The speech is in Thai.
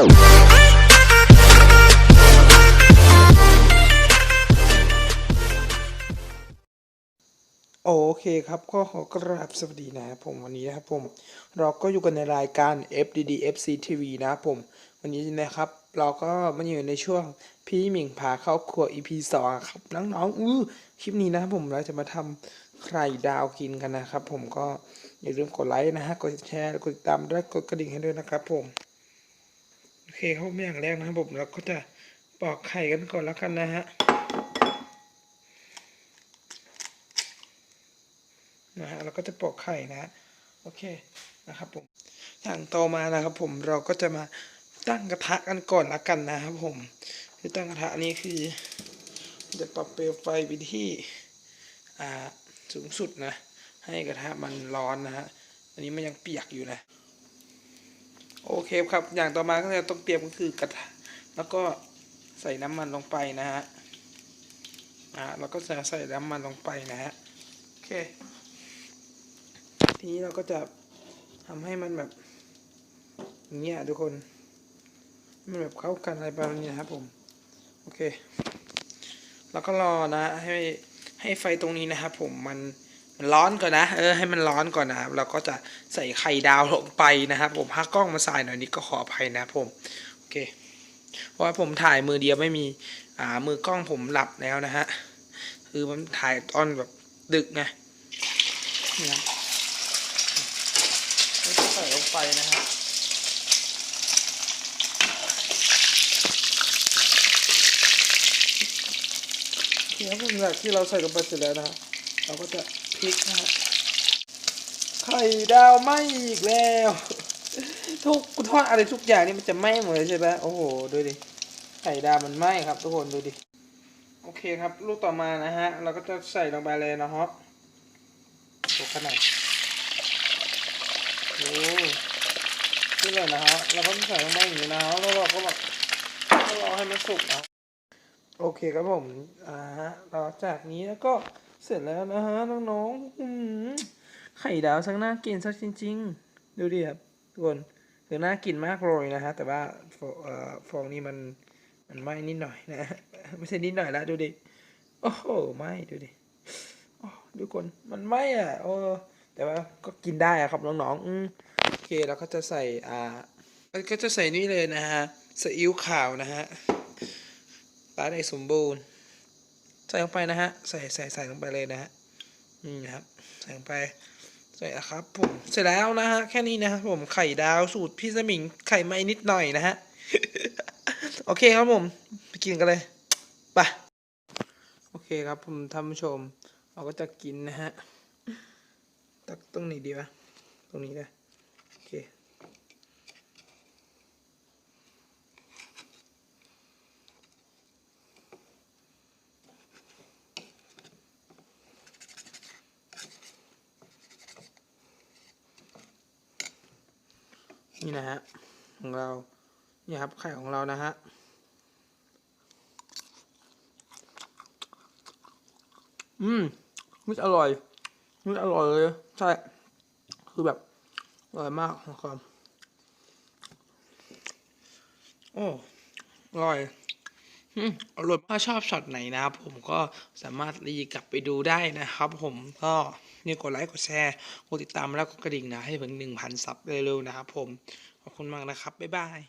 โอเคครับก็ขอกราบสวัสดีนะครับผมวันนี้นะครับผมเราก็อยู่กันในรายการ FDD FC TV นะครับผมวันนี้นะครับ เราก็มาอยู่ในช่วงพี่หมิงพาเข้าครัว EP 2ครับน้องๆอื้อคลิปนี้นะครับผมเราจะมาทำไข่ดาวกินกันนะครับ ผมก็อย่าลืมกดไลค์นะฮะกดแชร์กดติดตามด้วยกดกระดิ่งให้ด้วยนะครับผม โอเคครับผมอย่างแรกนะครับผมเราก็จะปอกไข่กันก่อนแล้วกันนะฮะนะฮะเราก็จะปอกไข่นะฮะโอเคนะครับผมอย่างต่อมานะครับผมเราก็จะมาตั้งกระทะกันก่อนละกันนะครับผมคือตั้งกระทะนี้คือ จะปรับเปลวไฟไปที่อ่าสูงสุดนะ ให้กระทะมันร้อนนะฮะอันนี้มันยังเปียกอยู่นะ โอเคครับ อย่างต่อมาก็จะต้องเตรียมก็คือกระทะแล้วก็ใส่น้ำมันลงไปนะฮะอ่าเราก็จะใส่น้ำมันลงไปนะฮะโอเค ทีนี้เราก็จะทำให้มันแบบอย่างเงี้ยทุกคนมันแบบเข้ากันอะไรประมาณนี้นะครับผมโอเค แล้วก็รอนะให้ให้ไฟตรงนี้นะครับผมมัน มันร้อนก่อนนะเออให้มันร้อนก่อนนะครับเราก็จะใส่ไข่ดาวลงไปนะครับผมถ้ากล้องมาสายหน่อยนี้ก็ขออภัยนะผมโอเคเพราะว่าผมถ่ายมือเดียวไม่มีอ่ามือกล้องผมหลับแล้วนะฮะคือมันถ่ายตอนแบบดึกไงนี่ครับแล้วก็ใส่ลงไปนะฮะเดี๋ยวหลังจากที่เราใส่ลงไปเสร็จแล้วนะฮะ เราก็จะพลิกนะฮะไข่ดาวไหมอีกแล้ว ทุกทอดอะไรทุกอย่างนี่มันจะไหมหมดเลยใช่ไหมโอ้โหดูดิไข่ดาวมันไหมครับ ทุกคนดูดิโอเคครับลูกต่อมานะฮะ เราก็จะใส่ลงไปเลยนะฮะตัวขนาดโอ้นี่เลยนะฮะเราก็ใส่ลงไปอย่างนี้นะฮะแล้วเราก็แบบรอให้มันสุกนะโอเคครับผมอ่าฮะหลังจากนี้แล้วก็ เสร็จแล้วนะฮะน้องๆไข่ดาวสักน่ากินสักจริง ๆ ดูดิครับทุกคนคือน่ากินมากเลยนะฮะแต่ว่าฟองเอ่อฟองนี้มันมันไหม้นิดหน่อยนะไม่ใช่นิดหน่อยแล้วดูดิโอ้โหไหม้ดูดิโอ้ดูคนมันไหม้อะโอ้แต่ว่าก็กินได้อะครับน้องๆอืมโอเคเราก็จะใส่อ่าก็จะใส่นี่เลยนะฮะซีอิ๊วขาวนะฮะปลาในสมบูรณ์ ใส่ลงไปนะฮะ ใส่ใส่ใส่ลงไปเลยนะฮะนี่นะครับ ใส่ลงไป ใส่ครับผมเสร็จแล้วนะฮะ แค่นี้นะครับผม ไข่ดาวสูตรพี่สมิง ไข่ไม้นิดหน่อยนะฮะ โอเคครับผม ไปกินกันเลยไปโอเคครับผมท่านผู้ชม เราก็จะกินนะฮะ ตักตรงไหนดีวะ ตรงนี้นะโอเค นี่นะฮะของเรานี่ครับไข่ของเรานะฮะอืมมิอร่อยมิอร่อยเลยใช่คือแบบอร่อยมากนะครับโอ้อร่อยอืมอร่อยถ้าชอบช็อตไหนนะครับผมก็สามารถรีกลับไปดูได้นะครับผมก็ นี่กดไลค์กดแชร์กดติดตามแล้วก็กระดิ่งนะให้ถึงหนึ่งพันซับเร็วๆนะครับผมขอบคุณมากนะครับบ๊ายบาย